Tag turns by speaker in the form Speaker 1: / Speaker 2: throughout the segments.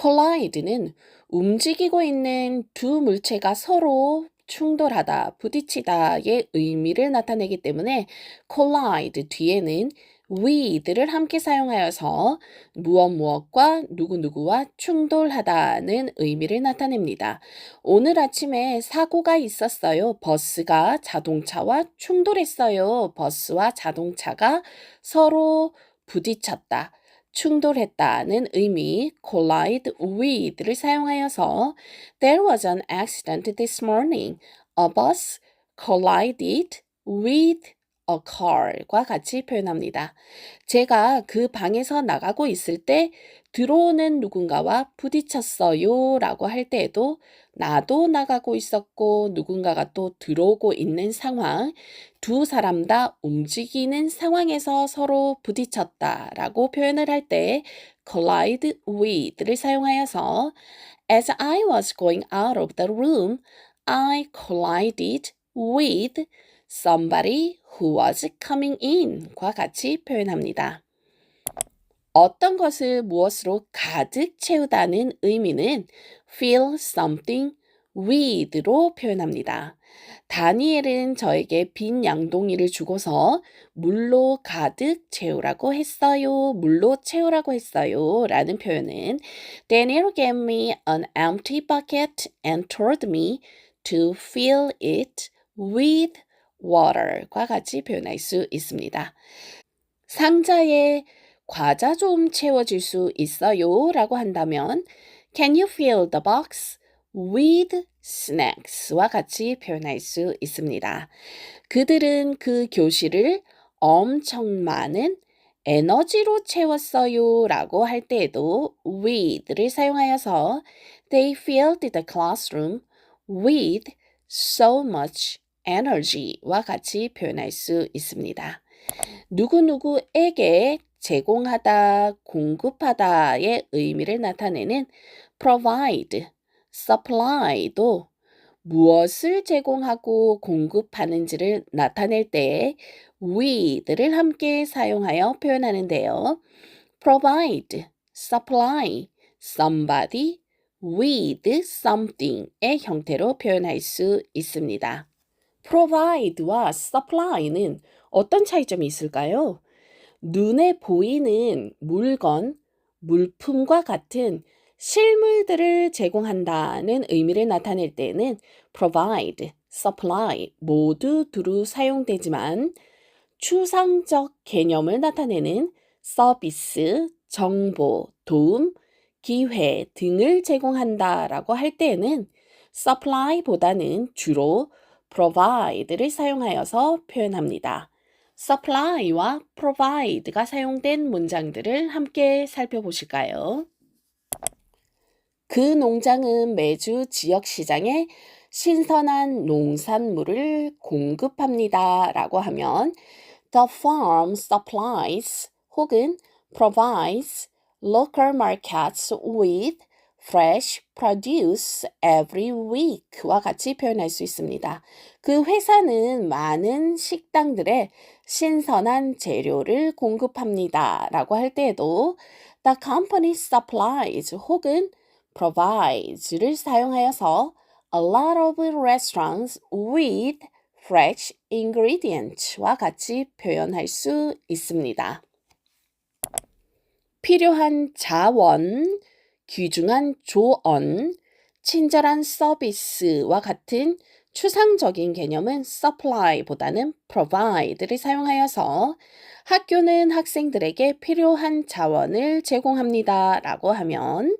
Speaker 1: collide는 움직이고 있는 두 물체가 서로 충돌하다, 부딪히다의 의미를 나타내기 때문에 collide 뒤에는 with를 함께 사용하여서 무엇 무엇과 누구누구와 충돌하다는 의미를 나타냅니다. 오늘 아침에 사고가 있었어요. 버스가 자동차와 충돌했어요. 버스와 자동차가 서로 부딪혔다. 충돌했다는 의미 collide with를 사용하여서 There was an accident this morning. A bus collided with a car과 같이 표현합니다. 제가 그 방에서 나가고 있을 때 들어오는 누군가와 부딪혔어요 라고 할 때에도 나도 나가고 있었고 누군가가 또 들어오고 있는 상황, 두 사람 다 움직이는 상황에서 서로 부딪혔다 라고 표현을 할 때 collide with를 사용하여서 As I was going out of the room, I collided with somebody who was coming in과 같이 표현합니다. 어떤 것을 무엇으로 가득 채우다는 의미는 fill something with로 표현합니다. 다니엘은 저에게 빈 양동이를 주고서 물로 가득 채우라고 했어요. 물로 채우라고 했어요. 라는 표현은 Daniel gave me an empty bucket and told me to fill it with water과 같이 표현할 수 있습니다. 상자에 과자 좀 채워줄 수 있어요? 라고 한다면 Can you fill the box with snacks와 같이 표현할 수 있습니다. 그들은 그 교실을 엄청 많은 에너지로 채웠어요 라고 할 때에도 with를 사용하여서 They filled the classroom with so much energy와 같이 표현할 수 있습니다. 누구누구에게 제공하다, 공급하다의 의미를 나타내는 provide, supply도 무엇을 제공하고 공급하는지를 나타낼 때 with를 함께 사용하여 표현하는데요. provide, supply, somebody with something의 형태로 표현할 수 있습니다. Provide와 supply는 어떤 차이점이 있을까요? 눈에 보이는 물건, 물품과 같은 실물들을 제공한다는 의미를 나타낼 때는 provide, supply 모두 두루 사용되지만 추상적 개념을 나타내는 서비스, 정보, 도움, 기회 등을 제공한다라고 할 때에는 supply보다는 주로 provide를 사용하여서 표현합니다. supply와 provide가 사용된 문장들을 함께 살펴보실까요? 그 농장은 매주 지역 시장에 신선한 농산물을 공급합니다. 라고 하면 The farm supplies 혹은 provides local markets with fresh produce every week와 같이 표현할 수 있습니다. 그 회사는 많은 식당들에 신선한 재료를 공급합니다. 라고 할 때에도 the company supplies 혹은 provides를 사용하여서 a lot of restaurants with fresh ingredients와 같이 표현할 수 있습니다. 필요한 자원, 귀중한 조언, 친절한 서비스와 같은 추상적인 개념은 supply보다는 provide를 사용하여서 학교는 학생들에게 필요한 자원을 제공합니다. 라고 하면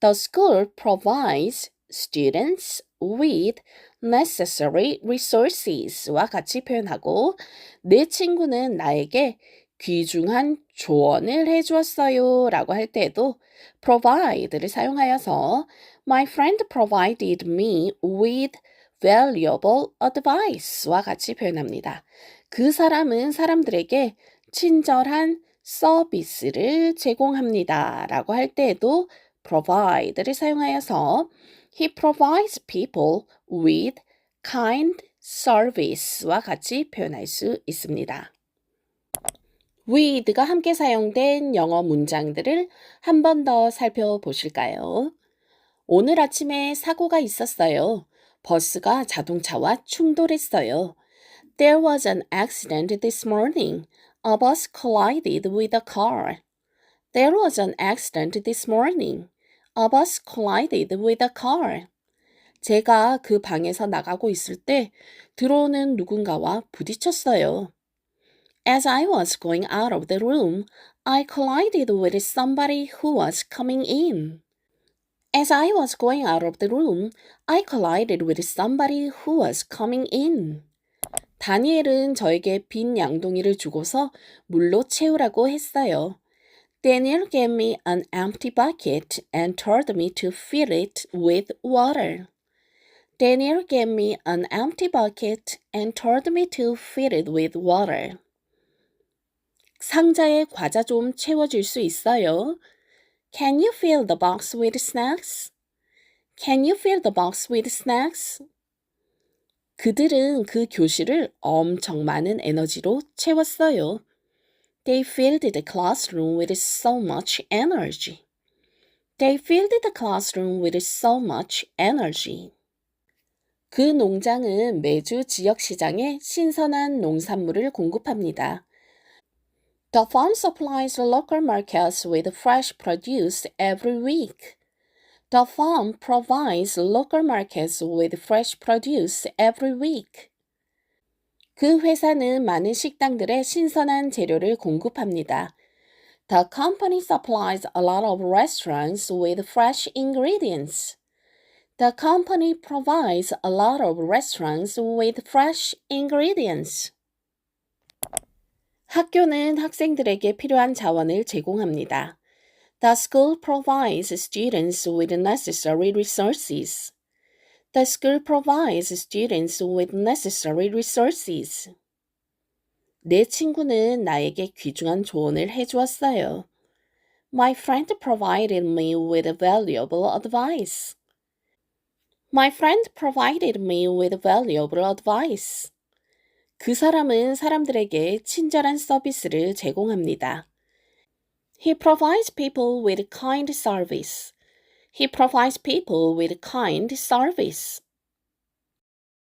Speaker 1: The school provides students with necessary resources와 같이 표현하고 내 친구는 나에게 귀중한 조언을 해주었어요 라고 할 때도 provide를 사용하여서 My friend provided me with valuable advice와 같이 표현합니다. 그 사람은 사람들에게 친절한 서비스를 제공합니다. 라고 할 때에도 provide를 사용하여서 He provides people with kind service와 같이 표현할 수 있습니다. With가 함께 사용된 영어 문장들을 한 번 더 살펴보실까요? 오늘 아침에 사고가 있었어요. 버스가 자동차와 충돌했어요. There was an accident this morning. A bus collided with a car. There was an accident this morning. A bus collided with a car. 제가 그 방에서 나가고 있을 때 들어오는 누군가와 부딪혔어요. As I was going out of the room, I collided with somebody who was coming in. As I was going out of the room, I collided with somebody who was coming in. 다니엘은 저에게 빈 양동이를 주고서 물로 채우라고 했어요. Daniel gave me an empty bucket and told me to fill it with water. Daniel gave me an empty bucket and told me to fill it with water. 상자에 과자 좀 채워줄 수 있어요? Can you fill the box with snacks? Can you fill the box with snacks? 그들은 그 교실을 엄청 많은 에너지로 채웠어요. They filled the classroom with so much energy. They filled the classroom with so much energy. 그 농장은 매주 지역 시장에 신선한 농산물을 공급합니다. The farm supplies local markets with fresh produce every week. The farm provides local markets with fresh produce every week. 그 회사는 많은 식당들에 신선한 재료를 공급합니다. The company supplies a lot of restaurants with fresh ingredients. The company provides a lot of restaurants with fresh ingredients. 학교는 학생들에게 필요한 자원을 제공합니다. The school provides students with necessary resources. The school provides students with necessary resources. 내 친구는 나에게 귀중한 조언을 해주었어요. My friend provided me with valuable advice. My friend provided me with valuable advice. 그 사람은 사람들에게 친절한 서비스를 제공합니다. He provides people with kind service. He provides people with kind service.